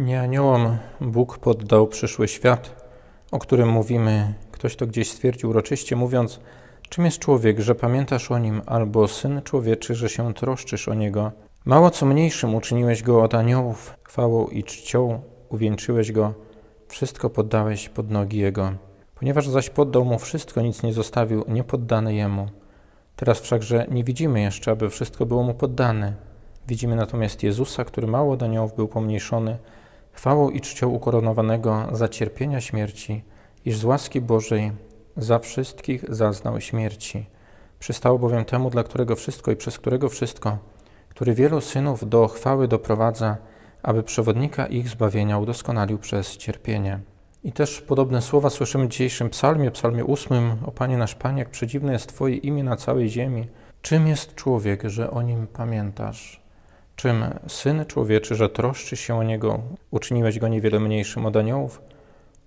Nie aniołom Bóg poddał przyszły świat, o którym mówimy. Ktoś to gdzieś stwierdził uroczyście, mówiąc, czym jest człowiek, że pamiętasz o nim, albo syn człowieczy, że się troszczysz o niego. Mało co mniejszym uczyniłeś go od aniołów, chwałą i czcią uwieńczyłeś go, wszystko poddałeś pod nogi jego. Ponieważ zaś poddał mu wszystko, nic nie zostawił niepoddane jemu. Teraz wszakże nie widzimy jeszcze, aby wszystko było mu poddane. Widzimy natomiast Jezusa, który mało od aniołów był pomniejszony, chwałą i czcią ukoronowanego za cierpienia śmierci, iż z łaski Bożej za wszystkich zaznał śmierci. Przystało bowiem temu, dla którego wszystko i przez którego wszystko, który wielu synów do chwały doprowadza, aby przewodnika ich zbawienia udoskonalił przez cierpienie. I też podobne słowa słyszymy w dzisiejszym psalmie, psalmie ósmym, o Panie nasz Panie, jak przedziwne jest Twoje imię na całej ziemi. Czym jest człowiek, że o nim pamiętasz? Czym Syn Człowieczy, że troszczysz się o Niego, uczyniłeś Go niewiele mniejszym od aniołów,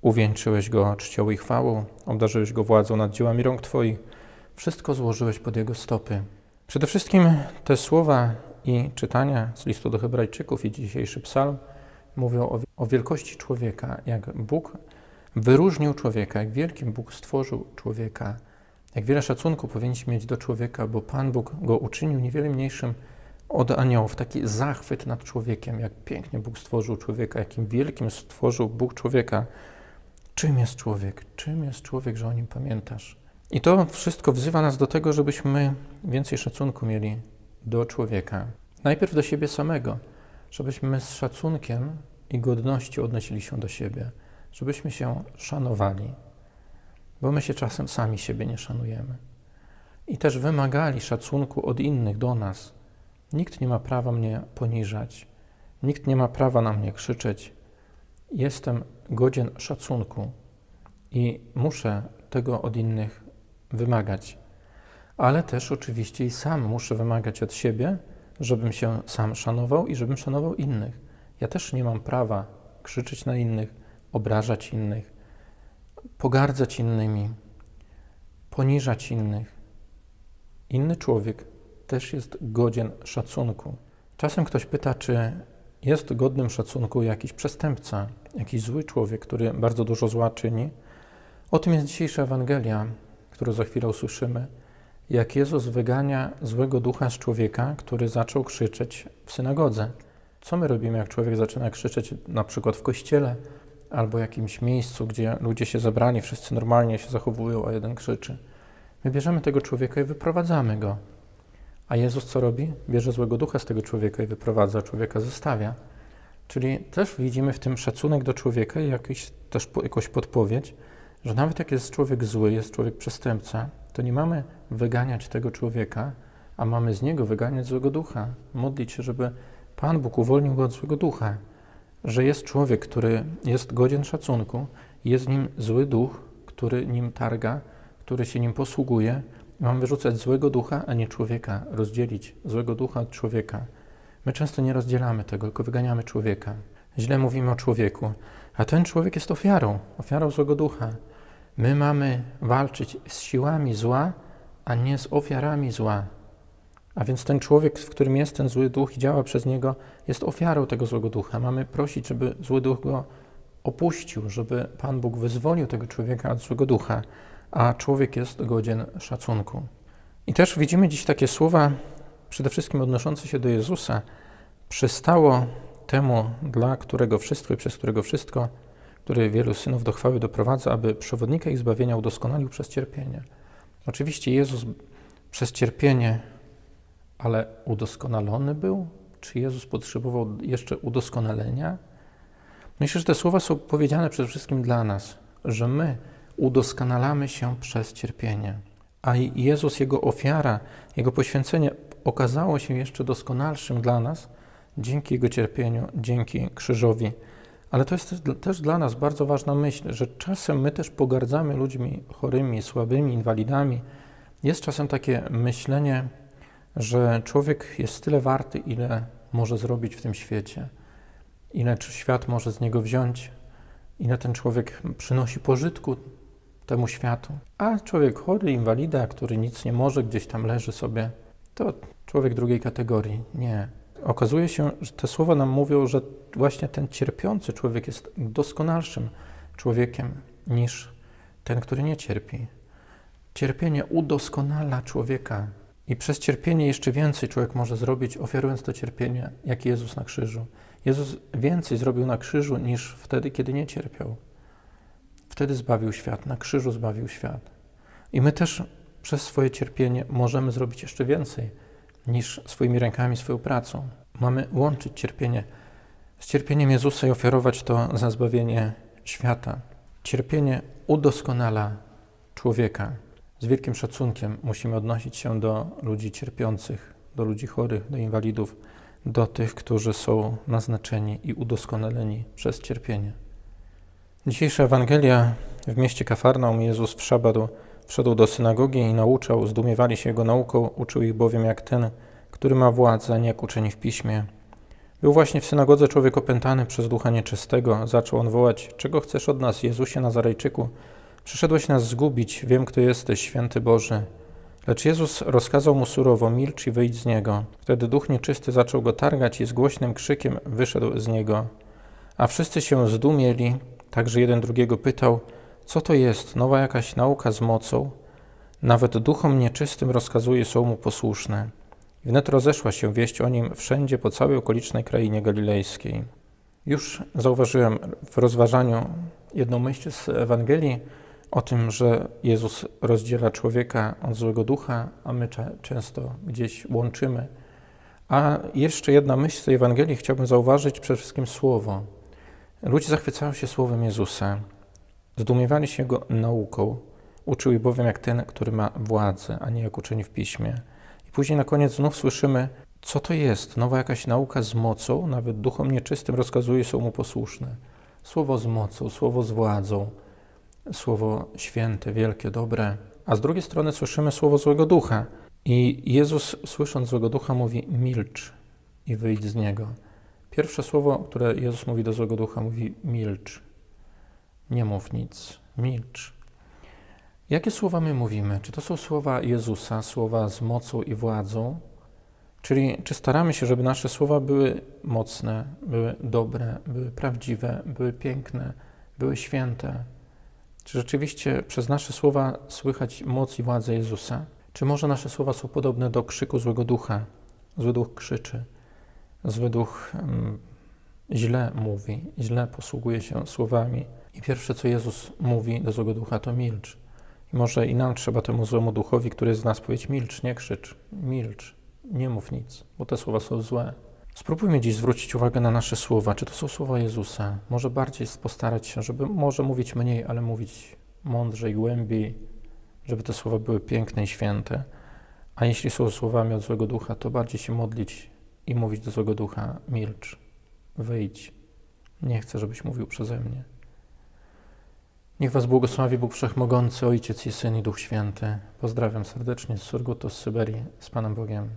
uwieńczyłeś Go czcią i chwałą, obdarzyłeś Go władzą nad dziełami rąk Twoich, wszystko złożyłeś pod Jego stopy. Przede wszystkim te słowa i czytania z listu do Hebrajczyków i dzisiejszy psalm mówią o, o wielkości człowieka, jak Bóg wyróżnił człowieka, jak wielkim Bóg stworzył człowieka, jak wiele szacunku powinniśmy mieć do człowieka, bo Pan Bóg go uczynił niewiele mniejszym od aniołów. Taki zachwyt nad człowiekiem, jak pięknie Bóg stworzył człowieka, jakim wielkim stworzył Bóg człowieka. Czym jest człowiek? Czym jest człowiek, że o nim pamiętasz? I to wszystko wzywa nas do tego, żebyśmy więcej szacunku mieli do człowieka. Najpierw do siebie samego, żebyśmy z szacunkiem i godnością odnosili się do siebie, żebyśmy się szanowali, bo my się czasem sami siebie nie szanujemy. I też wymagali szacunku od innych do nas. Nikt nie ma prawa mnie poniżać, nikt nie ma prawa na mnie krzyczeć. Jestem godzien szacunku i muszę tego od innych wymagać. Ale też oczywiście i sam muszę wymagać od siebie, żebym się sam szanował i żebym szanował innych. Ja też nie mam prawa krzyczeć na innych, obrażać innych, pogardzać innymi, poniżać innych. Inny człowiek też jest godzien szacunku. Czasem ktoś pyta, czy jest godnym szacunku jakiś przestępca, jakiś zły człowiek, który bardzo dużo zła czyni. O tym jest dzisiejsza Ewangelia, którą za chwilę usłyszymy jak Jezus wygania złego ducha z człowieka, który zaczął krzyczeć w synagodze. Co my robimy, jak człowiek zaczyna krzyczeć na przykład w kościele albo jakimś miejscu, gdzie ludzie się zebrani, wszyscy normalnie się zachowują, a jeden krzyczy? My bierzemy tego człowieka i wyprowadzamy go. A Jezus co robi? Bierze złego ducha z tego człowieka i wyprowadza, człowieka zostawia. Czyli też widzimy w tym szacunek do człowieka i jakiś, też jakąś podpowiedź, że nawet jak jest człowiek zły, jest człowiek przestępca, to nie mamy wyganiać tego człowieka, a mamy z niego wyganiać złego ducha. Modlić się, żeby Pan Bóg uwolnił go od złego ducha. Że jest człowiek, który jest godzien szacunku, jest nim zły duch, który nim targa, który się nim posługuje. Mamy wyrzucać złego ducha, a nie człowieka, rozdzielić złego ducha od człowieka. My często nie rozdzielamy tego, tylko wyganiamy człowieka. Źle mówimy o człowieku, a ten człowiek jest ofiarą, ofiarą złego ducha. My mamy walczyć z siłami zła, a nie z ofiarami zła. A więc ten człowiek, w którym jest ten zły duch i działa przez niego, jest ofiarą tego złego ducha. Mamy prosić, żeby zły duch go opuścił, żeby Pan Bóg wyzwolił tego człowieka od złego ducha, a człowiek jest godzien szacunku. I też widzimy dziś takie słowa, przede wszystkim odnoszące się do Jezusa. Przystało temu, dla którego wszystko i przez którego wszystko który wielu synów do chwały doprowadza, aby przewodnika ich zbawienia udoskonalił przez cierpienie. Oczywiście Jezus przez cierpienie, ale udoskonalony był? Czy Jezus potrzebował jeszcze udoskonalenia? Myślę, że te słowa są powiedziane przede wszystkim dla nas, że my udoskonalamy się przez cierpienie. A Jezus, Jego ofiara, Jego poświęcenie okazało się jeszcze doskonalszym dla nas dzięki Jego cierpieniu, dzięki krzyżowi ale to jest też dla nas bardzo ważna myśl, że czasem my też pogardzamy ludźmi chorymi, słabymi, inwalidami. Jest czasem takie myślenie, że człowiek jest tyle warty, ile może zrobić w tym świecie, ile świat może z niego wziąć, ile ten człowiek przynosi pożytku temu światu. A człowiek chory, inwalida, który nic nie może, gdzieś tam leży sobie, to człowiek drugiej kategorii. Nie. okazuje się, że te słowa nam mówią, że właśnie ten cierpiący człowiek jest doskonalszym człowiekiem niż ten, który nie cierpi. Cierpienie udoskonala człowieka i przez cierpienie jeszcze więcej człowiek może zrobić, ofiarując to cierpienie, jak Jezus na krzyżu. Jezus więcej zrobił na krzyżu niż wtedy, kiedy nie cierpiał. Wtedy zbawił świat, na krzyżu zbawił świat. I my też przez swoje cierpienie możemy zrobić jeszcze więcej niż swoimi rękami, swoją pracą. Mamy łączyć cierpienie z cierpieniem Jezusa i ofiarować to za zbawienie świata. Cierpienie udoskonala człowieka. Z wielkim szacunkiem musimy odnosić się do ludzi cierpiących, do ludzi chorych, do inwalidów, do tych, którzy są naznaczeni i udoskonaleni przez cierpienie. Dzisiejsza Ewangelia w mieście Kafarnaum Jezus w szabat wszedł do synagogi i nauczał, zdumiewali się Jego nauką, uczył ich bowiem jak ten, który ma władzę, nie jak uczeni w piśmie. Był właśnie w synagodze człowiek opętany przez ducha nieczystego. Zaczął on wołać, czego chcesz od nas, Jezusie Nazarejczyku? Przyszedłeś nas zgubić, wiem, kto jesteś, święty Boży. Lecz Jezus rozkazał mu surowo, milcz i wyjdź z niego. Wtedy duch nieczysty zaczął go targać i z głośnym krzykiem wyszedł z niego. A wszyscy się zdumieli, także jeden drugiego pytał, co to jest, nowa jakaś nauka z mocą? Nawet duchom nieczystym rozkazuje, są mu posłuszne. Wnet rozeszła się wieść o nim wszędzie po całej okolicznej krainie galilejskiej. Już zauważyłem w rozważaniu jedną myśl z Ewangelii o tym, że Jezus rozdziela człowieka od złego ducha, a my często gdzieś łączymy. A jeszcze jedna myśl z tej Ewangelii chciałbym zauważyć przede wszystkim słowo. Ludzie zachwycają się słowem Jezusa, zdumiewali się Jego nauką, uczył ich bowiem jak ten, który ma władzę, a nie jak uczeni w piśmie. I później na koniec znów słyszymy, co to jest? Nowa jakaś nauka z mocą, nawet duchom nieczystym rozkazuje, są mu posłuszne. Słowo z mocą, słowo z władzą, słowo święte, wielkie, dobre. A z drugiej strony słyszymy słowo złego ducha. I Jezus, słysząc złego ducha, mówi: milcz i wyjdź z niego. Pierwsze słowo, które Jezus mówi do złego ducha, mówi: milcz. Nie mów nic, milcz. Jakie słowa my mówimy? Czy to są słowa Jezusa, słowa z mocą i władzą? Czyli czy staramy się, żeby nasze słowa były mocne, były dobre, były prawdziwe, były piękne, były święte? Czy rzeczywiście przez nasze słowa słychać moc i władzę Jezusa? Czy może nasze słowa są podobne do krzyku złego ducha? Zły duch krzyczy, zły duch um, źle mówi, źle posługuje się słowami. I pierwsze, co Jezus mówi do złego ducha, to milcz. I może i nam trzeba temu złemu duchowi, który jest z nas, powiedzieć milcz, nie krzycz, milcz, nie mów nic, bo te słowa są złe. Spróbujmy dziś zwrócić uwagę na nasze słowa. Czy to są słowa Jezusa? Może bardziej postarać się, żeby może mówić mniej, ale mówić mądrzej, głębiej, żeby te słowa były piękne i święte. A jeśli są słowami od złego ducha, to bardziej się modlić i mówić do złego ducha: milcz, wyjdź. Nie chcę, żebyś mówił przeze mnie. Niech Was błogosławi Bóg Wszechmogący, Ojciec i Syn i Duch Święty. Pozdrawiam serdecznie z Surgutu, z Syberii, z Panem Bogiem.